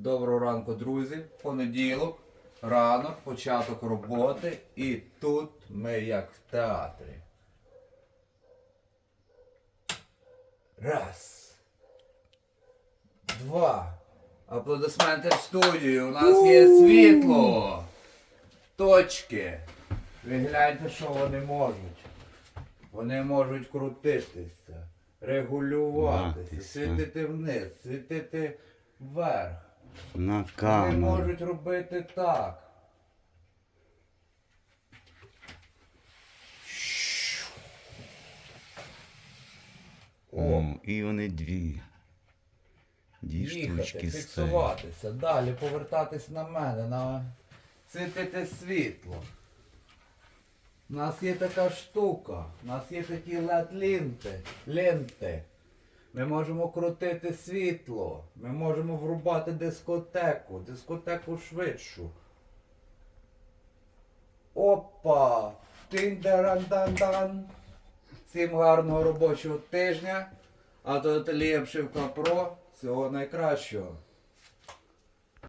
Доброго ранку, друзі. Понеділок, ранок, початок роботи. І тут ми як в театрі. Раз. Два. Аплодисменти в студію. У нас є світло. Точки. Ви гляньте, що вони можуть. Вони можуть крутитися, регулюватися, світити вниз, світити вверх. На Вони можуть робити так. О, і вони дві. Дві штучки стоять. фіксуватися, далі повертатись на мене, на світити світло. У нас є така штука, у нас є такі LED-ленти, ленти. Ми можемо крутити світло, ми можемо врубати дискотеку, дискотеку швидшу. Опа! Тин-даран-дан-дан. Всім гарного робочого тижня. А тут Пшивка Про. Всього найкращого.